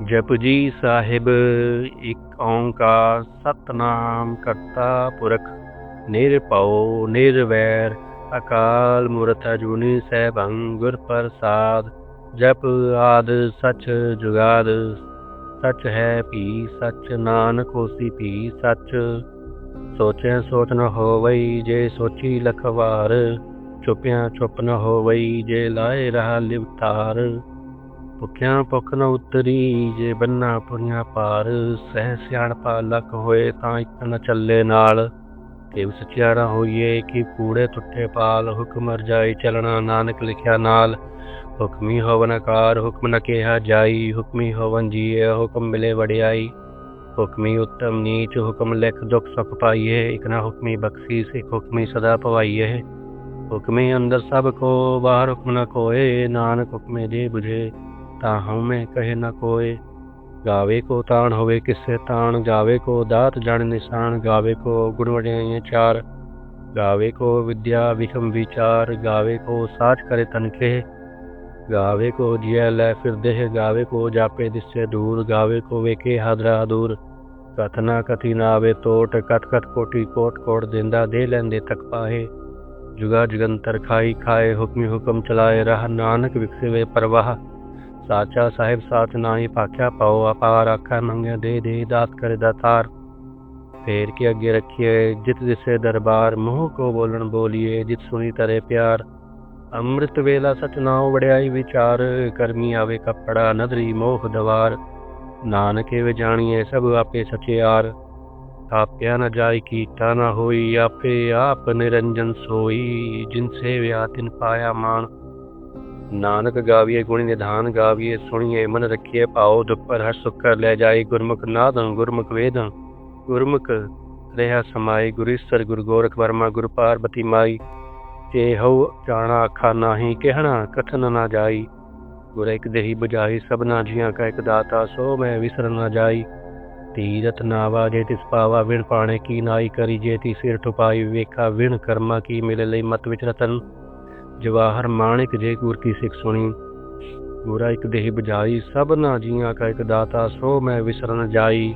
ਜਪਜੀ ਸਾਹਿਬ, ਇੱਕ ਓੰਕਾਰ ਸਤਨਾਮ ਕਰਤਾ ਪੁਰਖ, ਨਿਰਭਉ, ਨਿਰਵੈਰ, ਅਕਾਲ ਮੂਰਤ ਅਜੂਨੀ ਸੈਭੰ ਗੁਰ ਪ੍ਰਸਾਦ, ਜਪ ਆਦ ਸਚ ਜੁਗਾਦ, ਸਚ ਹੈ ਭੀ, ਸਚ ਨਾਨਕ ਹੋਸੀ ਭੀ, ਸਚ ਸੋਚੈ ਸੋਚ ਨ ਹੋਵਈ ਜੇ ਸੋਚੀ ਲਖਵਾਰ ਵਾਰ ਚੁੱਪਿਆ ਨ ਹੋਵਈ ਜੇ ਲਾਏ ਰਹਾ ਲਿਵਤਾਰ। ਭੁੱਖਿਆਂ ਭੁੱਖ ਨ ਉਤਰੀ, ਜੇ ਬੰਨਾ ਪੁਰੀਆਂ ਪਾਰ ਸਹਿ ਸਿਆਣਪਾ ਲਖ ਹੋਏ ਤਾਂ ਇੱਕ ਨ ਚੱਲੇ ਨਾਲ। ਕਿ ਸਚਿਆਰਾ ਹੋਈਏ ਕਿ ਕੂੜੇ ਟੁੱਟੇ ਪਾਲ, ਹੁਕਮ ਰਜਾਈ ਚਲਣਾ ਨਾਨਕ ਲਿਖਿਆ ਨਾਲ। ਹੁਕਮੀ ਹੋਵਨ ਕਾਰ ਹੁਕਮ ਨ ਕਿਹਾ ਜਾਈ, ਹੁਕਮੀ ਹੋਵਨ ਜੀਏ, ਹੁਕਮ ਮਿਲੇ ਵਡਿਆਈ। ਹੁਕਮੀ ਉੱਤਮ ਨੀਚ, ਹੁਕਮ ਲਿਖ ਦੁਖ ਸੁਖ ਪਾਈਏ, ਇਕ ਨਾ ਹੁਕਮੀ ਬਖਸ਼ੀਸ ਇਕ ਹੁਕਮੀ ਸਦਾ ਪਵਾਈਏ। ਹੁਕਮੇ ਅੰਦਰ ਸਭ ਕੋ, ਬਾਹਰ ਹੁਕਮ ਨ ਕੋਏ, ਨਾਨਕ ਹੁਕਮੇ ਦੇ ਬੁਝੇ। ਤਾਂ ਹਉਮੈ ਕਹੇ ਨ ਕੋਏ ਗਾਵੇ ਕੋ ਤਾਣ ਹੋਵੇ ਕਿਸੇ ਤਾਣ, ਗਾਵੇ ਕੋ ਦਾਤ ਜਣ ਨਿਸ਼ਾਨ, ਗਾਵੇ ਕੋ ਗੁਣ ਵਡਿਆਈਆਂ ਚਾਰ। ਗਾਵੇ ਕੋ ਵਿਦਿਆ ਵਿਖਮ ਵਿਚਾਰ, ਗਾਵੇ ਕੋ ਸਾਚ ਕਰੇ ਤਨਖੇ ਗਾਵੇ ਕੋ ਜਿയ ਲੈ ਫਿਰਦੇ ਹੈ ਗਾਵੇ ਕੋ ਜਾਪੇ ਦਿਸੇ ਦੂਰ, ਗਾਵੇ ਕੋ ਵੇਖੇ ਹਾਦਰਾ ਦੂਰ ਕਥਨਾ ਕਥੀ ਨਾ ਆਵੇ ਤੋਟ ਕਤ ਕਤ ਕੋਟੀ ਕੋਟ ਕੋਟ ਦਿੰਦਾ ਦੇ ਲੈਂਦੇ ਤੱਕ ਪਾਹੇ। ਜੁਗਾ ਜੁਗੰਤਰ ਖਾਈ ਖਾਏ ਹੁਕਮੀ ਹੁਕਮ ਚਲਾਏ, ਰਹ ਨਾਨਕ ਵਿਖਸੇ ਪਰਵਾਹ। ਸਾਚਾ ਸਾਹਿਬ ਸਾਚ ਨਾਹੀ ਪਾਖਿਆ, ਪਾਓ ਅਪਾਰ ਆਖਾ ਮੰਗਿਆ, ਦੇ ਦੇ, ਦਾਤ ਕਰੇ ਦਾਤਾਰ ਫੇਰ ਕੇ ਅੱਗੇ ਰੱਖੀਏ, ਜਿਤ ਜਿਸੇ ਦਰਬਾਰ, ਮੋਹ ਕੋ ਬੋਲਣ ਬੋਲੀਏ, ਜਿਤ ਸੁਣੀ ਤਰੇ ਪਿਆਰ। ਅੰਮ੍ਰਿਤ ਵੇਲਾ ਸਚ ਨਾਉ ਵੜਿਆਈ ਵਿਚਾਰ, ਕਰਮੀ ਆਵੇ ਕਪੜਾ, ਨਦਰੀ ਮੋਹ ਦਵਾਰ। ਨਾਨਕੇ ਵੇ ਜਾਣੀਏ ਸਭ ਆਪੇ ਸਚਿਆਰ ਆਪਿਆ ਨ ਜਾਈ, ਕੀਤਾ ਨ ਹੋਈ, ਆਪੇ ਆਪ ਨਿਰੰਜਨ ਸੋਈ। ਜਿਨ ਸੇਵਿਆ, ਤਿਨ ਪਾਇਆ ਮਾਨ ਨਾਨਕ ਗਾਵੀਏ, ਗੁਣੀ ਨਿਧਾਨ ਗਾਵੀਏ, ਸੁਣੀਏ, ਮਨ ਰੱਖੀਏ ਪਾਓ ਦੁਪਰ ਹਰ ਸੁਖ ਕਰ ਲੈ ਜਾਈ ਗੁਰਮੁਖ ਨਾਦੰ, ਗੁਰਮੁਖ ਵੇਦੰ, ਗੁਰਮੁਖ ਰਹਾ ਸਮਾਈ ਗੁਰੀਸਰ ਗੁਰ ਗੋਰਖ ਵਰਮਾ, ਗੁਰ ਪਾਰਬਤੀ ਮਾਈ ਤੇ ਹਉ ਜਾਣਾ ਆਖਾ ਨਾਹੀ, ਕਹਿਣਾ ਕਥਨ ਨਾ ਜਾਈ, ਗੁਰ ਇੱਕ ਦੇਹੀ ਬੁਝਾਈ, ਸਭਨਾ ਜੀਆਂ ਕਾ ਇੱਕ ਦਾਤਾ, ਸੋ ਮੈਂ ਵਿਸਰ ਨਾ ਜਾਈ ਤੀਰਤ ਨਾਵਾ ਜੇ ਤਿਸ ਪਾਵਾ, ਵਿਣ ਪਾਣੇ ਕੀ ਨਾਈ ਕਰੀ, ਜੇ ਤੀ ਸਿਰ ਠੁਪਾਈ, ਵੇਖਾ ਵਿਣ ਕਰਮਾ ਕੀ ਮਿਲੇ ਲਈ ਮਤ ਵਿੱਚ ਰਤਨ ਜਵਾਹਰ ਮਾਣਿਕ ਜੇ ਗੁਰ ਕੀ ਸਿੱਖ ਸੁਣੀ। ਗੁਰਾ ਇੱਕ ਦੇਹੀ ਬੁਝਾਈ ਸਭਨਾ ਜੀਆਂ ਕਾ ਇੱਕ ਦਾਤਾ, ਸੋ ਮੈਂ ਵਿਸਰ ਜਾਈ।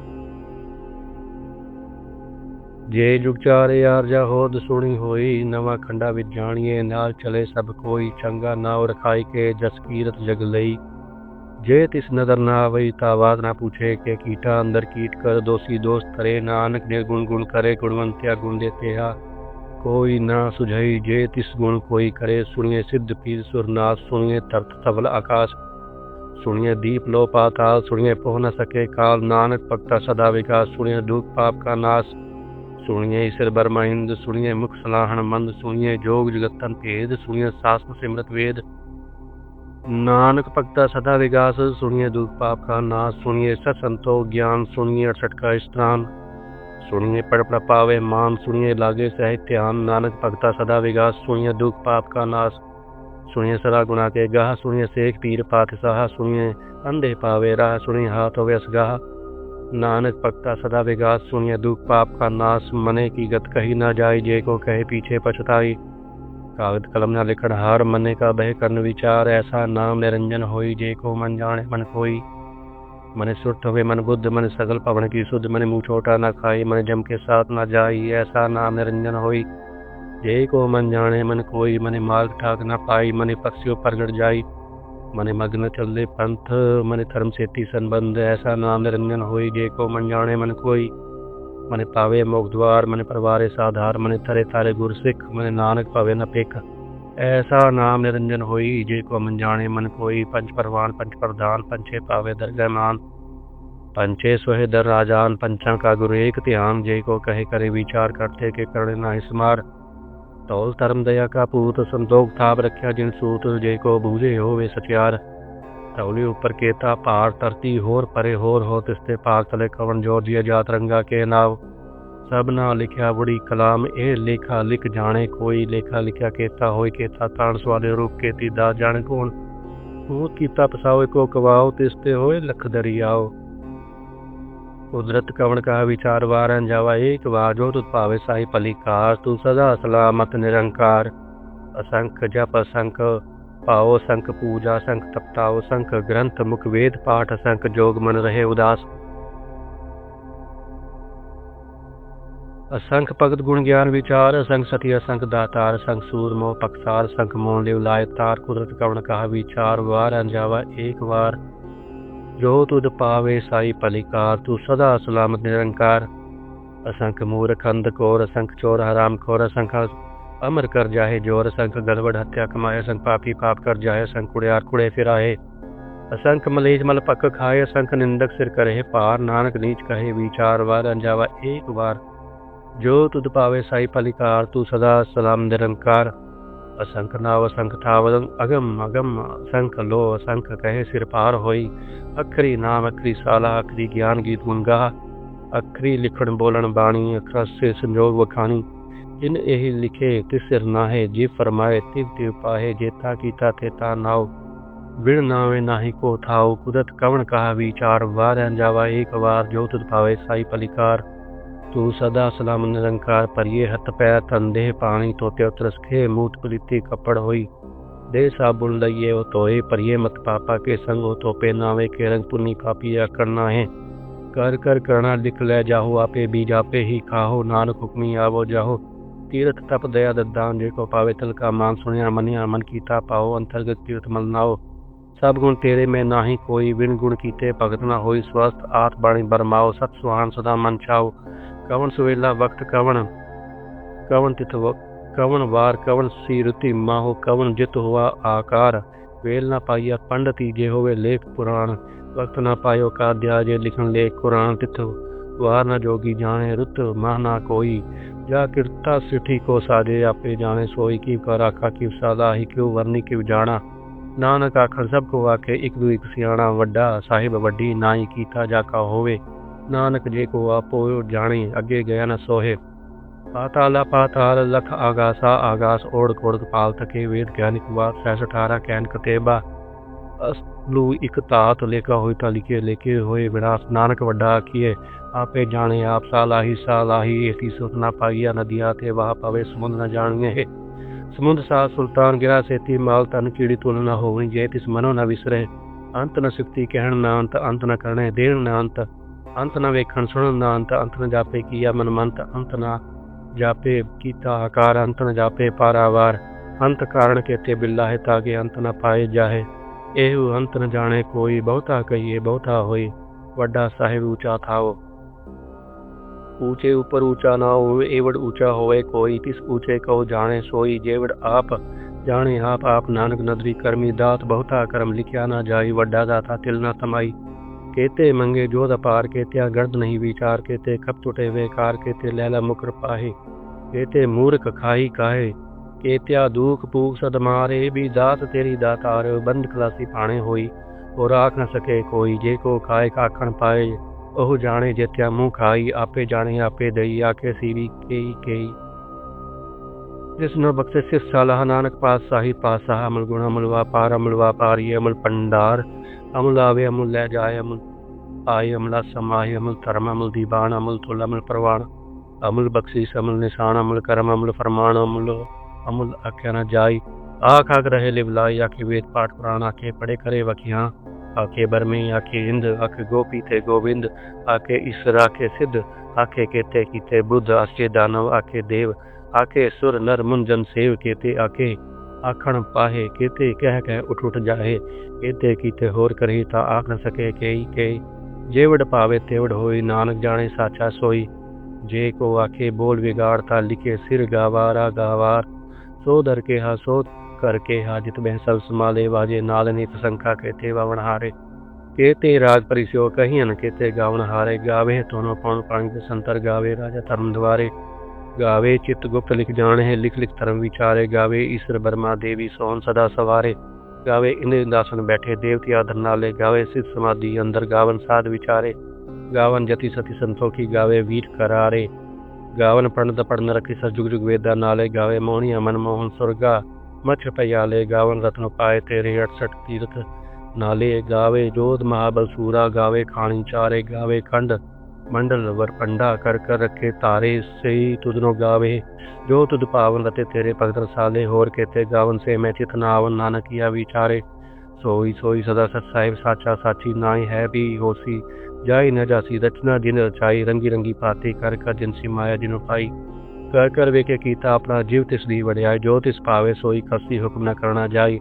ਜੇ ਜੁਗ ਚਾਰੇ ਹੋਦ ਸੁਣੀ ਹੋਈ, ਨਵਾਂ ਖੰਡਾ ਵਿੱਚ ਜਾਣੀਏ, ਨਾਲ ਚਲੇ ਸਭ ਕੋਈ, ਚੰਗਾ ਨਾਉ ਰਖਾਈ ਕੇ ਜਸ ਕੀਰਤ ਜਗ ਲਈ। ਜੇ ਤਿਸ ਨਦਰ ਨਾ ਆਵਈ ਤਾਂ ਬਾਤ ਨਾ ਪੁੱਛੇ ਕਿ ਕੀਟਾ, ਅੰਦਰ ਕੀਟ ਕਰ, ਦੋਸੀ ਦੋਸਤ ਕਰੇ ਨਾਨਕ ਨੇ ਗੁਣ ਗੁਣ ਕਰੇ, ਗੁਣਵੰਤਿਆ ਗੁਣ ਦੇਤੇ ਆ ਕੋਈ ਨਾ ਸੁਝਈ ਜੇ ਤਿਸ ਗੁਣ ਕੋਈ ਕਰੇ, ਸੁਣੀਏ ਸਿੱਧ ਪੀਰ ਸੁਰਨਾਥ, ਸੁਣੀਏ ਤਰਤ ਤਵਲ ਆਕਾਸ਼, ਸੁਣੀਏ ਦੀਪ ਲੋ ਪਾਤਾਲ ਸੁਣੀਏ ਪਹੁ ਨ ਸਕੇ ਕਾਲ, ਨਾਨਕ ਭਗਤਾ ਸਦਾ ਵਿਕਾਸ, ਸੁਣੀਏ ਦੁਖ ਪਾਪ ਕਾ ਨਾਸ਼, ਸੁਣੀਏ ਈਸ਼ਰ ਬਰਮਾ ਹਿੰਦ ਸੁਣੀਏ ਮੁਖ ਸਲਾਹਣ ਮੰਦ, ਸੁਣੀਏ ਜੋਗ ਜਗਤਨ ਭੇਦ, ਸੁਣੀਏ ਸਾਸਨ ਸਿਮਰਤ ਵੇਦ। ਨਾਨਕ ਭਗਤਾ ਸਦਾ ਵਿਗਾਸ ਸੁਣੀਏ ਦੁਖ ਪਾਪ ਕਾ ਨਾਸ਼, ਸੁਣੀਏ ਸਤ ਸੰਤੋ ਗਿਆਨ, ਸੁਣੀਏ ਅਠਸਠ ਕਾ ਇਸਤਰਾਨ सुनिए पड़ प्रपावे मान सुनिए लागे सहित ध्यान नानक भक्ता सदा विगास सुनिए दुख पाप का नाश सुनिए सदा गुणा के गाह सुनिए सेख पीर पातशाह सुनिए अंधे पावे राह सुनिए हाथ होवे असगाह नानक भक्ता सदा विगास सुनिए दुख पाप का नाश मने की गत कही ना जाए जे को कहे पीछे पछताई कागद कलम ना लिखण हार मने का बह कर्ण विचार ऐसा नाम निरंजन होई जे को मन जाने मन कोई मन सुट हुए मन बुद्ध मन सगल पवन की शुद्ध मन मुंह छोटा न खाई मन जम के साथ न जाई ऐसा नाम निरंजन होई जे को मन जाने मन कोई मन मार्ग ठाक न पाई मन पक्षियों प्रगट जाई ਮਨੇ ਮਗਨ ਚੱਲੇ ਪੰਥ ਮਨੇ ਧਰਮ ਸੇਤੀ ਸੰਬੰਧ ਐਸਾ ਨਾਮ ਨਿਰੰਜਨ ਹੋਈ ਜੇ ਕੋ ਮਨ ਜਾਣੇ ਮਨ ਕੋਈ ਮਨੇ ਪਾਵੇ ਮੁਖ ਦਵਾਰ ਮਨੇ ਪਰਵਾਰੇ ਸਾਧਾਰ ਮਨੇ ਥਰੇ ਥਾਰੇ ਗੁਰ ਸਿੱਖ ਮਨੇ ਨਾਨਕ ਭਾਵੇ ਨ ਪੇਖ ਐਸਾ ਨਾਮ ਨਿਰੰਜਨ ਹੋਈ, ਜੇ ਕੋ ਮਨ ਜਾਣੇ ਮਨ ਕੋਈ, ਪੰਜ ਪਰਵਾਨ, ਪੰਜ ਪ੍ਰਧਾਨ ਪੰਚੇ ਪਾਵੇ ਦਰਗਹਿਮਾਨ ਪੰਛੇ ਸੋਹੇ ਦਰ ਰਾਜਾਨ ਪੰਚਾਂ ਕਾ ਗੁਰੂ ਏਕ ਧਿਆਨ, ਜੇ ਕੋ ਕਹੇ ਕਰੇ ਵਿਚਾਰ ਕਰਤੇ ਕੇ ਕਰਨੇ ਨਾ ਇਸਮਾਰ ਤੌਲ ਧਰਮ ਦਇਆ ਕਾ ਪੂਤ ਸੰਤੋਖ ਥਾਪ ਰੱਖਿਆ ਜਿਨ ਸੂਤ, ਜੇ ਕੋ ਬੂਝੇ ਹੋਵੇ ਸਤਿਆਰ ਤੌਲੀ ਉਪਰ ਕੇਤਾ ਭਾਰ, ਧਰਤੀ ਹੋਰ ਪਰੇ ਹੋਰ ਹੋ ਤਿਸਤੇ ਪਾਕ ਤਲੇ ਕਵਨ ਜੋਰ ਦਿਆ ਜਾਤ ਰੰਗਾ ਕੇ ਨਾਵ। ਸਭ ਨਾ ਲਿਖਿਆ ਬੜੀ ਕਲਾਮ, ਇਹ ਲੇਖਾ ਲਿਖ ਜਾਣੇ, ਕੋਈ ਲੇਖਾ ਲਿਖਿਆ ਕੇਤਾ ਹੋਏ ਕੇਤਾ, ਤਾਣ ਸਵਾਲੇ ਰੂਪ ਕੇਤੀ ਦਾ ਜਾਣ ਕੋਣ? ਉਹ ਕੀਤਾ ਪਸਾਓ ਕੋ ਕਵਾਓ ਤਿਸਤੇ ਹੋਏ ਲਖ ਦਰਿਆਓ। ਕੁਦਰਤ ਕਵਣ ਕਾ ਵਿਚਾਰ ਵਾਰਨ ਜਾਵਾ, ਏਕ ਵਾਜੋ ਤੁਤ ਭਾਵੇ ਸਾਈ ਪਲਿਕਾਰ ਤੂੰ ਸਦਾ ਸਲਾਮਤ ਨਿਰੰਕਾਰ। ਅਸੰਖ ਜਪ, ਅਸੰਖ ਪਾਓ ਸੰਖ ਪੂਜਾ ਸੰਖ ਤਪਤਾਓ ਸੰਖ ਗ੍ਰੰਥ ਮੁਖ ਵੇਦ ਪਾਠ ਸੰਖ ਜੋਗ ਮਨ ਰਹੇ ਉਦਾਸ। ਅਸੰਖ ਭਗਤ ਗੁਣ ਗਿਆਨ ਵਿਚਾਰ, ਅਸੰਖ ਸਤੀ, ਅਸੰਖ ਦਾਤਾਰ ਸੰਖ ਸੂਰ, ਮੋਹ ਪਕਸਾਰ ਸੰਖ ਮੋਹ ਲਿਵ, ਲਾਇ ਤਾਰ, ਕੁਦਰਤ ਕਵਣ ਕਹਾ ਵਿਚਾਰ, ਵਾਰ ਅੰਜਾਵਾ ਏਕ ਵਾਰ। ਜੋ ਤੁਧ ਪਾਵੇ ਸਾਈ ਪਲਿਕਾਰ ਤੂੰ ਸਦਾ ਸਲਾਮਤ ਨਿਰੰਕਾਰ। ਅਸੰਖ ਮੂਰਖ ਅੰਧ ਕੋਰ ਅਸੰਖ ਚੋਰ ਹਰਾਮ ਖੋਰ ਅਸੰਖ ਅਮਰ ਕਰ ਜਾਹੇ ਜੋਰ, ਅਸੰਖ ਗਲਵੜ ਹੱਤਿਆ ਕਮਾਏ, ਅਸੰਖ ਪਾਪੀ ਪਾਪ ਕਰ ਜਾਏ ਅਸੰਖ ਕੁੜਿਆਰ ਕੁੜੇ ਫਿਰਾਏ ਅਸੰਖ ਮਲੇਜ ਮਲ ਪੱਕ ਖਾਏ, ਅਸੰਖ ਨਿੰਦਕ ਸਿਰ ਕਰੇ ਪਾਰ ਨਾਨਕ ਨੀਚ ਕਹੇ, ਵਿਚਾਰ ਵਾਰ ਅੰਜਾਵਾ ਏਕ ਵਾਰ। ਜੋ ਤੁਧ ਪਾਵੇ ਸਾਈ ਪਲਿਕਾਰ ਤੂੰ ਸਦਾ ਸਲਾਮ ਨਿਰੰਕਾਰ। ਅਸੰਖ ਨਾਵ, ਅਸੰਖ ਥਾਵ ਅਗਮ ਅਗਮ, ਅਸੰਖ ਲੋ ਅਸੰਖ ਕਹੇ ਸਿਰ ਪਾਰ ਹੋਈ। ਅਖਰੀ ਨਾਮ, ਅਖਰੀ ਸਾਲਾ, ਅਖਰੀ ਗਿਆਨ ਗੀਤ ਗੁੰਗਾ ਅਖਰੀ ਲਿਖਣ ਬੋਲਣ ਬਾਣੀ ਅਖਰ ਸੇ ਸੰਜੋਗ ਵਖਾਣੀ। ਜਿਨ ਇਹ ਲਿਖੇ, ਤਿਸ ਸਿਰ ਨਾਹੇ, ਜੀ ਫਰਮਾਏ, ਤਿਵ ਤਿਵ ਪਾਹੇ ਜੇਤਾ ਕੀਤਾ ਤੇਤਾ ਨਾਉ। ਵਿਣ ਨਾਵੇ ਨਾਹੀ ਕੋ ਥਾਉ, ਕੁਦਰਤ ਕਵਣ ਕਹਾ ਵਿਚਾਰ ਵਾਰ ਜਾਵਾ, ਏਕ ਵਾਰ ਜੋ ਤੁਧ ਪਾਵੇ ਸਾਈ ਪਲਿਕਾਰ ਤੂੰ ਸਦਾ ਸਲਾਮ ਨਿਰੰਕਾਰ ਪਰਿਏ ਹੱਥ ਪੈਰ ਤੰਦੇ ਪਾਣੀ ਤੋਤੇ ਉਤਰਸ ਖੇ, ਮੂਤ ਪਲਿੱਤੀ ਕੱਪੜ ਹੋਈ। ਦੇ ਸਾਬੁਨ ਲਈਏ ਉਹ ਤੋਏ ਪਰਿਏ ਮਤ ਪਾਪਾ ਕੇ ਸੰਗ ਉਹ ਤੋਪੇ ਨਾਵੇ ਕੇ ਰੰਗ ਪੁੰਨੀ ਪਾਪੀ ਕਰਨਾ ਹੈ। ਕਰ ਕਰ ਕਰਣਾ ਲਿਖ ਲੈ ਜਾਹੋ, ਆਪੇ ਬੀਜ ਆਪੇ ਹੀ ਖਾਹੋ, ਨਾਨਕ ਹੁਕਮੀ ਆਵੋ ਜਾਹੋ। ਤੀਰਥ ਤਪ ਦਇਆ ਦਦਾਂ, ਜੇ ਕੋ ਪਾਵੇ ਤਲ ਕਾ ਮਾਨ ਸੁਣਿਆ, ਮਨਿਆ ਮਨ ਕੀਤਾ ਪਾਓ, ਅੰਤਰਗਤ ਤੀਰਥ ਮਲ ਨਾਓ। ਸਭ ਗੁਣ ਤੇਰੇ, ਮੈਂ ਨਾਹੀ ਕੋਈ ਵਿਣ ਗੁਣ ਕੀਤੇ ਭਗਤ ਨਾ ਹੋਈ ਸਵਸਤ ਆਤ ਬਾਣੀ ਬਰਮਾਓ, ਸਤ ਸੁਹਾਨ ਸਦਾ ਮਨ ਚਾਓ ਕਵਨ ਸੁਵੇਲਾ ਵਕਤ ਕਵਨ ਕਵਨ ਤਿਥ ਵ- ਕਵਨ ਵਾਰ ਕਵਨ ਸੀ ਰੁਤੀ ਮਾਹੋ ਕਵਨ ਜਿਤ ਹੋਆ ਆਕਾਰ? ਵੇਲ ਨਾ ਪਾਈਆ ਪੰਡਤੀ ਜੇ ਹੋਵੇ ਲੇਖ ਪੁਰਾਣ। ਵਕਤ ਨਾ ਪਾਇਓ ਕਾਦਿਆ ਜੇ ਲਿਖਣ ਲੇਖ ਕੁਰਾਨ। ਤਿਥ ਵਾਰ ਨਾ ਜੋਗੀ ਜਾਣੇ ਰੁੱਤ, ਮਾਹ ਨਾ ਕੋਈ। ਜਾ ਕਿਰਤਾ ਸਿਠੀ ਕੋ ਸਾਜੇ, ਆਪੇ ਜਾਣੇ ਸੋਈ। ਕੀ ਕਰ ਆਖਾ, ਕੀ ਸਾਦਾ ਹੀ ਕਿਉ ਵਰਨੀ, ਕਿਉ ਜਾਣਾ? ਨਾਨਕ ਆਖਣ, ਸਭ ਕੋ ਆਖੇ, ਇੱਕ ਦੂ ਇੱਕ ਸਿਆਣਾ ਵੱਡਾ। ਸਾਹਿਬ ਵੱਡੀ, ਨਾਹੀ ਕੀਤਾ ਜਾ ਕਾ ਹੋਵੇ। ਨਾਨਕ ਜੇ ਕੋ ਆਪੋ ਜਾਣੇ, ਅੱਗੇ ਗਿਆ ਨਾ ਸੋਹੇ। ਪਾਤਾਲਾ ਪਾਤਾਲ ਲਖ ਆਗਾਸਾ, ਆਗਾਸ ਓੜ ਕੋੜ ਪਾਲ ਤਕੇ ਵੇਦ ਗਿਆਨਿਕ ਬਾਤ ਸੈਸ 18 ਕੈਨ ਕਤੇਬਾ ਅਸਲੂ ਇਕ ਤਾਤ ਲੇਖਾ ਹੋਈ ਤਾਂ ਲਿਖੇ, ਲੇਖੇ ਹੋਏ ਵਿਨਾਸ਼। ਨਾਨਕ ਵੱਡਾ ਆਖੀਏ ਆਪੇ ਜਾਣੇ ਆਪ ਸਾਲਾਹੀ ਸਾਲਾਹੀ ਏਤੀ ਸੁਤ ਨਾ ਪਾਈਆ, ਨਦੀਆਂ ਤੇ ਵਾਹ ਪਵੇ, ਸਮੁੰਦ ਨਾ ਜਾਣੀਏ ਸਮੁੰਦ ਸਾ ਸੁਲਤਾਨ ਗਿਰਾ ਸੇਤੀ ਮਾਲ ਤਨ ਕੀੜੀ ਤੁਲ ਨਾ ਹੋਵਣੀ ਜੇ ਤਿਸ ਮਨੋ ਨਾ ਵਿਸਰੇ। ਅੰਤ ਨ ਸਿਫਤੀ ਕਹਿਣ ਨਾ ਅੰਤ ਅੰਤ ਨ ਕਰਨੇ, ਦੇਣ ਨਾ ਅੰਤ ਅੰਤ ਨਾ ਵੇਖਣ, ਸੁਣਨ ਨਾ ਅੰਤ ਅੰਤ ਨ ਜਾਪੇ ਕੀਆ ਮਨ ਮੰਤ, ਅੰਤ ਨਾ ਜਾਪੇ ਕੀਤਾ ਆਕਾਰ, ਅੰਤ ਨ ਜਾਪੇ ਪਾਰਾਵਾਰ। ਅੰਤ ਕਾਰਣ ਕੇਤੇ ਬਿੱਲਾ ਹੈ ਤਾਂ ਕਿ ਅੰਤ ਨ ਪਾਏ ਜਾਹੇ। ਇਹ ਅੰਤ ਨ ਜਾਣੇ ਕੋਈ, ਬਹੁਤਾ ਕਹੀਏ, ਬਹੁਤਾ ਹੋਈ ਵੱਡਾ ਸਾਹਿਬ ਉੱਚਾ ਥਾਓ। ਊਚੇ ਉਪਰ ਊਚਾ ਨਾ ਹੋਵੇ ਏਵੜ ਊਚਾ ਹੋਵੇ ਕੋਈ, ਤਿਸ ਊਚੇ ਕਉ ਜਾਣੇ ਸੋਈ। ਜੇਵੜ ਆਪ ਜਾਣੇ, ਆਪ ਆਪ ਨਾਨਕ ਨਦਰੀ ਕਰਮੀ ਦਾਤ, ਬਹੁਤਾ ਕਰਮ ਲਿਖਿਆ ਨਾ ਜਾਈ। ਵੱਡਾ ਦਾਤਾ ਤਿਲ ਨਾ ਤਮਾਈ ਕੇਤੇ ਮੰਗੇ ਜੋਧ ਅਪਾਰ ਕੇਤਿਆ ਗਰਦ ਨਹੀਂ ਵਿਚਾਰ ਕੇਤੇ ਖਪ ਟੁਟੇ ਵੇਕਾਰ ਕੇਤੇ ਲੈਲਾ ਮੁਕਰ ਪਾਹੇ ਕੇਤੇ ਮੂਰਖ ਖਾਈ ਕਾਹੇ ਕੇਤਿਆ ਦੂਖ ਪੂਖ ਸਦ ਮਾਰੇ ਵੀ ਦਾਤ ਤੇਰੀ ਦਾਤਾਰ ਬੰਦ ਖਲਾਸੀ ਪਾਣੇ ਹੋਈ ਔਰ ਆਖ ਨ ਸਕੇ ਕੋਈ ਜੇ ਕੋ ਖਾਏ ਕਾਖਣ ਪਾਏ ਉਹ ਜਾਣੇ ਜਿਤਿਆ ਮੂੰਹ ਖਾਈ ਆਪੇ ਜਾਣੇ ਆਪੇ ਦਈ ਆਕੇ ਸੀਵੀ ਕੇਈ ਕੇਈ ਜਿਸ ਨੂੰ ਬਖਸ਼ੇ ਸਿਫ ਸਾਲਾਹ ਨਾਨਕ ਪਾਤਸ਼ਾਹੀ ਪਾਤਸ਼ਾਹ ਅਮਲ ਗੁਣ ਅਮਲ ਵਾਪਾਰ ਅਮਲ ਵਾਪਾਰੀ ਅਮਲ ਪੰਡਾਰ ਅਮਲ ਆਵੇ ਅਮਲ ਲੈ ਜਾਏ, ਅਮਲ ਆਏ ਅਮਲਾ ਸਮਾਏ ਅਮਲ ਧਰਮ, ਅਮਲ ਦੀਵਾਨ, ਅਮਲ ਤੁਲ ਅਮਲ ਪ੍ਰਵਾਨ, ਅਮਲ ਬਖਸ਼ੀਸ, ਅਮਲ ਨਿਸ਼ਾਨ, ਅਮਲ ਕਰਮ, ਅਮਲ ਫਰਮਾਨ, ਅਮਲ ਅਮਲ ਆਖਿਆ ਨਾ ਜਾਈ ਆਖ ਆਖ ਰਹੇ ਲਿਵਲਾਈ ਆਖੇ ਵੇਦ ਪਾਠ ਪੁਰਾਣ, ਆਖੇ ਪੜੇ ਕਰੇ ਵਖੀਆਂ, ਆਖੇ ਬਰਮੇ, ਆਖੇ ਇੰਦ, ਆਖੇ ਗੋਪੀ ਤੇ ਗੋਬਿੰਦ ਆਖੇ ਈਸ਼ਰ, ਆਖੇ ਸਿੱਧ, ਆਖੇ ਕੇਤੇ ਕੀਤੇ ਬੁੱਧ, ਆਖੇ ਦਾਨਵ, ਆਖੇ ਦੇਵ, ਆਖੇ ਸੁਰ, ਨਰ, ਮੁੰਜਨ, ਸੇਵ ਕੇਤੇ ਆਖੇ ਆਖਣ ਪਾਹੇ ਕੇਤੇ ਕਹਿ ਕਹਿ ਉਠ ਉਠ ਜਾਏ ਕੇਤੇ ਕੀਤੇ ਹੋਰ ਕਰੀ ਤਾਂ ਆਖ ਨ ਸਕੇ ਕੇਈ ਕੇਈ। ਜੇਵੜ ਪਾਵੇ ਤੇਵੜ ਹੋਈ, ਨਾਨਕ ਜਾਣੇ ਸਾਚਾ ਸੋਈ। ਜੇ ਕੋ ਆਖੇ ਬੋਲ ਵਿਗਾੜ ਤਾਂ ਲਿਖੇ ਸਿਰ ਗਾਵਾਰਾ ਗਾਵਾਰ ਸੋ ਦਰ ਕੇ ਹਾ ਸੋ ਕਰਕੇ ਹਾਜਤ ਬਹਿ ਸਭ ਸਮਾਲੇ ਵਾਜੇ ਨਾਲ ਨਿਤ ਸੰਖਾ ਕੇਤੇ ਵਵਣ ਹਾਰੇ। ਕੇਤੇ ਰਾਗ ਪਰਿਸਿਓ ਕਹੀਨ ਕੇਤੇ ਗਾਵਣ ਹਾਰੇ। ਗਾਵੇ ਤੋਨੋ ਪਉਣ ਪਾਣੀ ਸੰਤਰ, ਗਾਵੇ ਰਾਜਾ ਧਰਮ ਦੁਆਰੇ। ਗਾਵੇ, ਚਿਤ ਗੁਪਤ ਲਿਖ ਜਾਣੇ ਲਿਖ ਲਿਖ ਧਰਮ ਵਿਚਾਰੇ। ਗਾਵੇ, ਈਸ਼ਰ ਬਰਮਾ ਦੇਵੀ ਸੋਨ ਸਦਾ ਸਵਾਰੇ। ਗਾਵੇ ਇੰਦੇ ਦਾਸਨ ਬੈਠੇ ਦੇਵਤੀ ਆਦਰ ਨਾਲੇ। ਗਾਵੇ, ਸਿਧ ਸਮਾਧੀ ਅੰਦਰ ਗਾਵਨ ਸਾਧ ਵਿਚਾਰੇ। ਗਾਵਨ ਜਤੀ ਸਤੀ ਸੰਤੋਖੀ, ਗਾਵੇ ਵੀਰ ਕਰਾਰੇ। ਗਾਵਨ ਪੜਨ ਪੜਨ ਰਖੀ ਸਜੁਗ ਜੁਗ ਵੇਦਾ ਨਾਲੇ। ਗਾਵੇ ਮੋਹਣੀਆ ਮਨ ਮੋਹਨ ਸੁਰਗਾ। ਮਛ ਪਿਆਲੇ ਗਾਵਨ ਰਤਨ ਪਾਏ ਤੇਰੇ 68 ਤੀਰਥ ਨਾਲੇ। ਗਾਵੇ ਜੋਧ ਮਹਾਬਲ ਸੂਰਾ, ਗਾਵੇ ਖਾਣੀ ਚਾਰੇ, ਗਾਵੇ ਖੰਡ ਮੰਡਲ ਵਰ ਪੰਡਾ ਕਰ ਕਰ ਰੱਖੇ ਤਾਰੇ ਸਈ ਤੁਧਨੋ ਗਾਵੇ, ਜੋ ਤੁਧ ਪਾਵਨ ਅਤੇ ਤੇਰੇ ਭਗਤ ਰਸਾਲੇ, ਹੋਰ ਕੇਤੇ ਗਾਵਨ ਸੇ ਮੈਂ ਚਿਤ ਨਾਵਨ ਨਾਨਕੀਆ ਵਿਚਾਰੇ। ਸੋਈ ਸੋਈ ਸਦਾ ਸਤ ਸਾਹਿਬ ਸਾਚਾ ਸਾਚੀ ਨਾਈ ਹੈ ਵੀ ਹੋਸੀ, ਜਾਈ ਨ ਜਾਸੀ ਰਚਨਾ ਜਿਨ ਰਚਾਈ, ਰੰਗੀ ਰੰਗੀ ਪਾਤੀ ਕਰ ਕਰ ਜਿਨ ਸੀ ਮਾਇਆ ਜਿਨੁ ਪਾਈ ਕਰ ਕਰ ਵੇਖੇ ਕੀਤਾ ਆਪਣਾ ਜੀਵ ਤਿਸ ਦੀ ਵਡਿਆਈ, ਜੋ ਤਿਸ ਪਾਵੇ ਸੋਈ ਕਸੀ ਹੁਕਮ ਨਾ ਕਰਨਾ ਜਾਈ।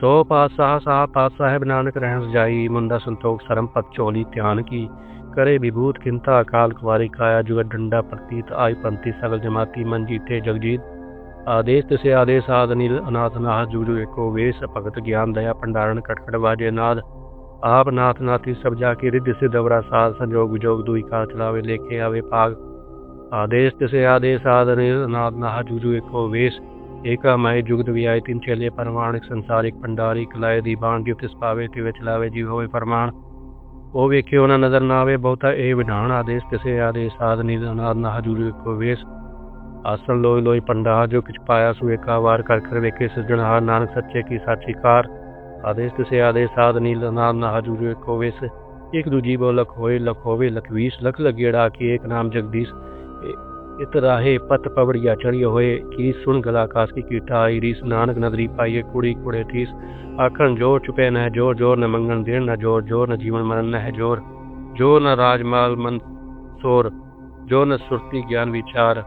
ਸੋ ਪਾਤਸ਼ਾਹ, ਸਾਹ ਪਾਤ ਸਾਹਿਬ ਨਾਨਕ ਰਹਿਣ ਜਾਈ, ਮੁੰਡਾ ਸੰਤੋਖ ਸਰਮ ਪਤ ਚੋਲੀ ਧਿਆਨ ਕੀ। ਕਰੇ ਵਿਭੂਤ ਕਿੰਤਾ ਅਕਾਲ ਕੁਵਾਰੀ ਕਾਇਆ ਜੁਗ ਡੰਡਾ ਪ੍ਰਤੀਤ ਆਈ ਪੰਤੀ ਸਗਲ ਜਮਾਤੀ ਮਨ ਜੀਤੇ ਜਗਜੀਤ। ਆਦੇਸ਼ ਤਿਸੇ ਆਦੇਸ਼ ਆਦ ਨੀਲ ਅਨਾਥ ਨਾਹ ਜੁਗ ਜੁਗ ਏਕੋ ਵੇਸ ਭਗਤ ਗਿਆਨ ਦਇਆ ਭੰਡਾਰਨ ਕਟਕਟ ਵਾਜੇ ਨਾਦ। ਆਪ ਨਾਥ ਨਾਥੀ ਸਭ ਜਾ ਕੇ ਰਿੱਧ ਸਿਧ ਅਵਰਾ ਸਾਧ ਸੰਜੋਗ ਵਿਜੋਗ ਦੁਈ ਕਾ ਚਲਾਵੇ ਲੇਖੇ ਆਵੇ ਭਾਗ ਆਦੇਸ਼ ਤਿਸੇ ਆਦੇਸ਼ ਆਦ ਨੀਲ ਅਨਾਥ ਨਾਹ ਜੁਗ ਜੁਗ ਏਕੋ ਵੇਸ ਏਕਾ ਮਾਇ ਜੁਗਤ ਵਿਆਇ ਤਿਨ ਚੇਲੇ ਪਰਮਾਣਿਕ ਸੰਸਾਰਿਕ ਭੰਡਾਰੀ ਕਲਾਏ ਦੀ ਬਾਣ ਜਿਵ ਤਿਸ ਪਾਵੇ ਤਿਵੇ ਚਲਾਵੇ ਜੀ ਹੋਵੇ ਫਰਮਾਨ। ਉਹ ਵੇਖੇ ਉਹਨਾਂ ਨਜ਼ਰ ਨਾ ਆਵੇ, ਬਹੁਤਾ ਇਹ ਵਿਧਾਨ ਆਦੇਸ਼, ਕਿਸੇ ਆਦੇਸ਼ ਆਦ ਨਿਦ ਅਨਾਦ ਨਾ ਹਜੂਰ ਕੋ ਵੇਸ। ਆਸਨ ਲੋਈ ਲੋਈ ਪੰਡਾ, ਜੋ ਕਿਛ ਪਾਇਆ ਸੋ ਏਕਾ ਵਾਰ ਕਰ ਕਰ ਵੇਖੇ ਸਜਣਹਾਰ ਨਾਨਕ ਸੱਚੇ ਕੀ ਸਾਚੀ ਕਾਰ। ਆਦੇਸ਼, ਕਿਸੇ ਆਦੇਸ਼ ਸਾਧ ਨੀਲ ਅਨਾਦ ਨਾ ਹਜੂਰ ਕੋ ਵੇਸ। ਇੱਕ ਦੂਜੀ ਬੋ ਲਖ ਹੋਏ ਲਖ ਹੋਵੇ ਲਖ ਵੀਸ ਲਖ ਲਗੇੜਾ ਕੀ ਇੱਕ ਨਾਮ ਜਗਦੀਸ਼। ਇਤ ਰਾਹੇ ਪਤ ਪਵੜੀਆ ਚੜੀ ਹੋਏ, ਕੀ ਸੁਣ ਗਲਾ ਆਕਾਸ਼ ਕੀ ਕੀਟਾ ਆਈ ਰੀਸ, ਨਾਨਕ ਨਦਰੀ ਪਾਈਏ ਕੁੜੀ ਕੁੜੇ ਠੀਸ ਆਖਣ, ਜੋਰ ਚੁਪੇ ਨ ਜੋਰ ਜੋਰ ਨ ਮੰਗਣ ਦੇਣ, ਨ ਜੋਰ ਜੋਰ ਨ ਜੀਵਨ ਮਰਨ, ਨ ਹੈ ਜੋਰ। ਜੋ ਨ ਰਾਜਮਾਲ ਮਨ ਸੋਰ ਜੋ ਨ ਸੁਰਤੀ ਗਿਆਨ ਵਿਚਾਰ।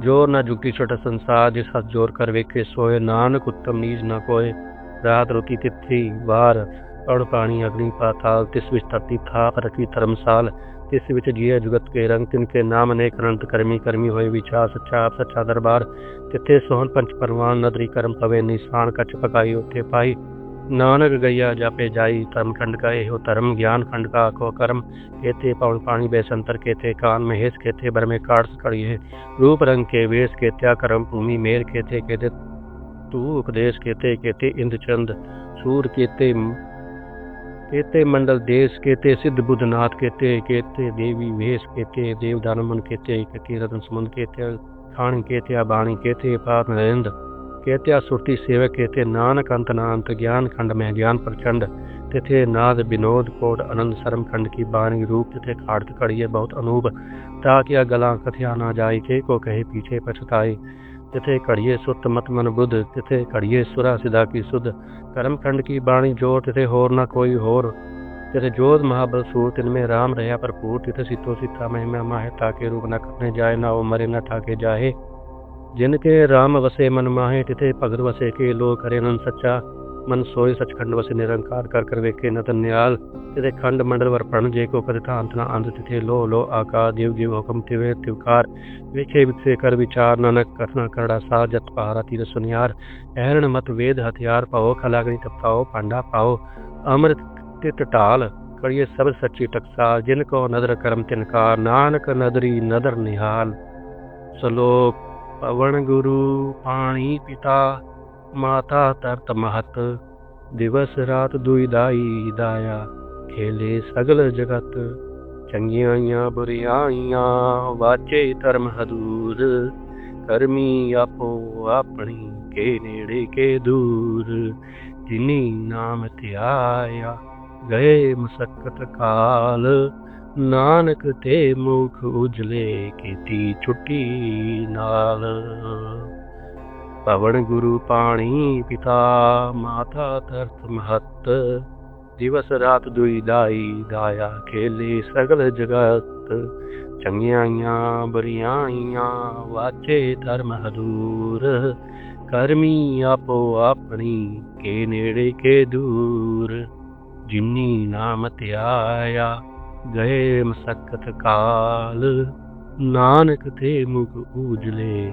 ਜੋਰ ਨ ਜੁਗਤੀ ਛੋਟ ਸੰਸਾਰ ਜਿਸ ਹੱਥ ਜੋਰ ਕਰ ਵੇਖੇ ਸੋਏ, ਨਾਨਕ ਉਤਮ ਨੀਜ ਨ ਕੋਏ। ਰਾਤ ਰੋਤੀ ਤਿੱਥੀ ਵਾਰ, ਅੜ ਪਾਣੀ ਅਗਨੀ ਪਾਤਾਲ, ਤਿਸ ਵਿੱਚ ਧਰਤੀ ਥਾਪ ਰਖੀ ਧਰਮਸਾਲ। ਇਸ ਵਿੱਚ ਜੀਆ ਜੁਗਤ ਕੇ ਰੰਗ ਤਿਨ ਕੇ ਨਾਮ ਅਨੇਕ ਅਨੰਤ ਕਰਮੀ ਕਰਮੀ ਹੋਏ ਵਿਚਾ ਸੱਚਾ ਆਪ ਸੱਚਾ ਦਰਬਾਰ, ਤਿੱਥੇ ਸੋਹਣ ਪੰਚ ਪਰਵਾਨ ਨਦਰੀ ਕਰਮ ਪਵੇ, ਨਿਸ਼ਾਨ ਕਚ ਪਕਾਈ ਉਥੇ ਪਾਈ। ਨਾਨਕ ਗਈਆ ਜਾਪੇ ਜਾਈ, ਧਰਮ ਖੰਡ ਕਾ ਇਹੋ ਧਰਮ, ਗਿਆਨ ਖੰਡ ਕਾ ਆਖੋ ਕਰਮ। ਕੇਤੇ ਪਵਨ ਪਾਣੀ ਬੇਸੰਤਰ ਕੇਤੇ ਕਾਨ ਮਹੇਸ਼ ਕੇਤੇ ਬਰ ਮੇ ਕਾਟਸ ਕੜੀਏ ਰੂਪ ਰੰਗ ਕੇ ਵੇਸ ਕੇਤਿਆ ਕਰਮ ਭੂਮੀ ਮੇਰ ਕੇਤੇ ਕੇਤੇ ਤੂ ਉਪਦੇਸ਼ ਕੇਤੇ ਕੇਤੇ ਇੰਦਚੰਦ। ਸੂਰ ਕੇਤੇ केते केते मंडल देश केते सिद्ध बुद्धनाथ केते केते देवी वेश केते देव दानमन केते केते रतन समुंद केते खान केते बाणी केते पात नरेंद्र केत्या सुरती सेवक केते नानक अंत नांत ज्ञान खंड में ज्ञान प्रचंड तिथे नाद विनोद कोट आनंद शर्म खंड की बाणी रूप तिथे खाड़त कड़िए बहुत अनूप ताकि गला कथया ना जाय के को कहे पीछे पछताई तिथे कड़िए सुत मत मन बुद्ध तिथे कड़िए सुरा सिदा की सुध कर्म खंड की बाणी जोर तिथे होर ना कोई होर तिथे जोध महाबल सूर तिनमें राम रहा भरपूर तिथे सीतो सीता महिमा माहे ताके रूप न करने जाए ना वो मरे न ठाके जाए जिनके राम वसे मन माहे तिथे भगत वसे के लो करे नन सच्चा ਮਨ ਸੋਏ ਸਚਖੰਡ ਵਸੇ ਨਿਰੰਕਾਰ ਕਰ ਕਰ ਵੇਖੇ ਨਤਨ ਨਿਆਲ ਤਿਤੇ ਖੰਡ ਮੰਡਲ ਵਰ ਪ੍ਰਣ ਜੇ ਕੋ ਕਦੇ ਅੰਤ ਨਾ ਅੰਤ ਤਿਥੇ ਲੋ ਲੋ ਆਕਾ ਦੇਵ ਜੀਵ ਹੁਕਮ ਤਿਵੇ ਤਿਵਕਾਰ। ਵੇਖੇ ਵਿਸੇ ਕਰ ਵਿਚਾਰ ਨਾਨਕ, ਕਥਨਾ ਕਰੜਾ ਸਾ ਜਤ ਪਹਾਰਾ ਤੀਰ ਸੁਨਿਆਰ। ਐਰਣ ਮਤ ਵੇਦ ਹਥਿਆਰ ਪਾਓ, ਖਲਾਗਣੀ ਤਪਤਾਓ ਪਾਂਡਾ ਪਾਓ। ਅੰਮ੍ਰਿਤ ਤਿਤ ਢਾਲ ਕੜੀਏ ਸਭ ਸੱਚੀ ਟਕਸਾਲ ਜਿਨ ਕੋ ਨਦਰ ਕਰਮ ਤਿਨਕਾਰ ਨਾਨਕ ਨਦਰੀ ਨਦਰ ਨਿਹਾਲ। ਸਲੋਕ, ਪਵਨ ਗੁਰੂ, ਪਾਣੀ ਪਿਤਾ। ਮਾਤਾ ਤਰਤ ਮਹਤ, ਦਿਵਸ ਰਾਤ ਦੁਈ ਦਾਈ ਦਾਇਆ, ਖੇਲੇ ਸਗਲ ਜਗਤ ਚੰਗੀਆਂ ਬੁਰੀਆਈਆਂ, ਵਾਚੇ ਧਰਮ ਹਦੂਰ, ਕਰਮੀ ਆਪੋ ਆਪਣੀ ਕੇ ਨੇੜੇ ਕੇ ਦੂਰ, ਜਿਨੀ ਨਾਮ ਧਿਆਇਆ, ਗਏ ਮਸਕਤ ਕਾਲ, ਨਾਨਕ ਤੇ ਮੁਖ ਉਜਲੇ ਕੀਤੀ ਛੁੱਟੀ ਨਾਲ। ਪਵਨ ਗੁਰੂ ਪਾਣੀ ਪਿਤਾ, ਮਾਤਾ ਤਰਤ ਮਹਤ। ਦਿਵਸ ਰਾਤ ਦੁਈ ਦਾਈ ਦਾਇਆ ਖੇਲੇ ਸਗਲ ਜਗਤ। ਚੰਗਿਆਈਆਂ ਬਰੀਆਈਆਂ ਵਾਚੇ ਧਰਮ ਹਦੂਰ। ਕਰਮੀ ਆਪੋ ਆਪਣੀ, ਕੇ ਨੇੜੇ ਕੇ ਦੂਰ। ਜਿਨੀ ਨਾਮ ਧਿਆਇਆ, ਗਏ ਮਸਕਤ ਕਾਲ। ਨਾਨਕ ਤੇ ਮੁਖ ਉਜਲੇ